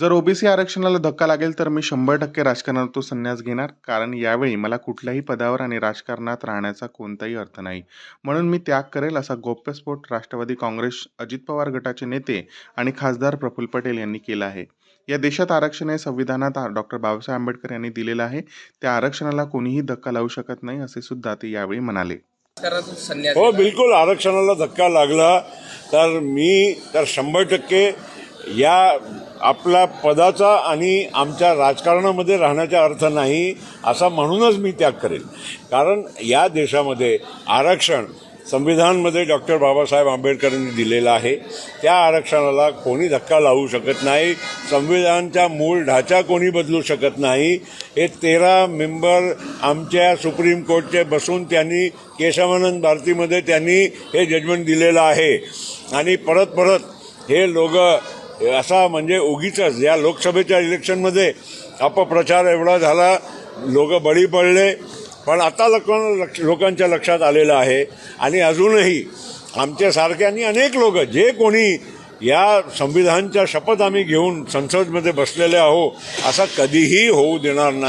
जर ओबीसी आरक्षणाला धक्का लागेल तर मी शंभर टक्के राजकारणातून संन्यास घेणार. कारण यावेळी मला कुठल्याही पदावर आणि राजकारणात राहण्याचा कोणताही अर्थ नाही. म्हणून मी त्याग करेल असा गौप्यस्फोट राष्ट्रवादी काँग्रेस अजित पवार गटाचे नेते आणि खासदार प्रफुल्ल पटेल यांनी केला आहे. या देशात आरक्षण हे संविधानात डॉक्टर बाबासाहेब आंबेडकर यांनी दिलेलं आहे. त्या आरक्षणाला कोणीही धक्का लावू शकत नाही असे सुद्धा ते यावेळी म्हणाले. हो. बिलकुल आरक्षणाला धक्का लागला तर मी तर शंभर टक्के या आपल्या पदाचा आणि आमच्या राजकारणामध्ये राहण्याचा अर्थ नाही असा म्हणूनच मी त्याग करेन. कारण या देशामध्ये आरक्षण संविधानमध्ये डॉक्टर बाबासाहेब आंबेडकरांनी दिलेलं आहे. त्या आरक्षणाला कोणी धक्का लावू शकत नाही संविधानचा मूळ ढाचा कोणी बदलू शकत नाही. हे तेरा मेंबर आमच्या सुप्रीम कोर्टचे बसून त्यांनी केशवानंद भारतीमध्ये त्यांनी हे जजमेंट दिलेलं आहे. आणि परत परत हे लोक असा म्हणजे उगीच या लोकसभेच्या इलेक्शनमध्ये अपप्रचार एवढा झाला लोक बळी पडले. पण आता लोक लोकांच्या लक्षात आलेलं आहे. आणि अजूनही आमच्यासारख्यांनी अनेक लोक जे कोणी या संविधानच्या शपथ आम्ही घेऊन संसदमध्ये बसलेले आहो असा कधीही होऊ देणार नाही.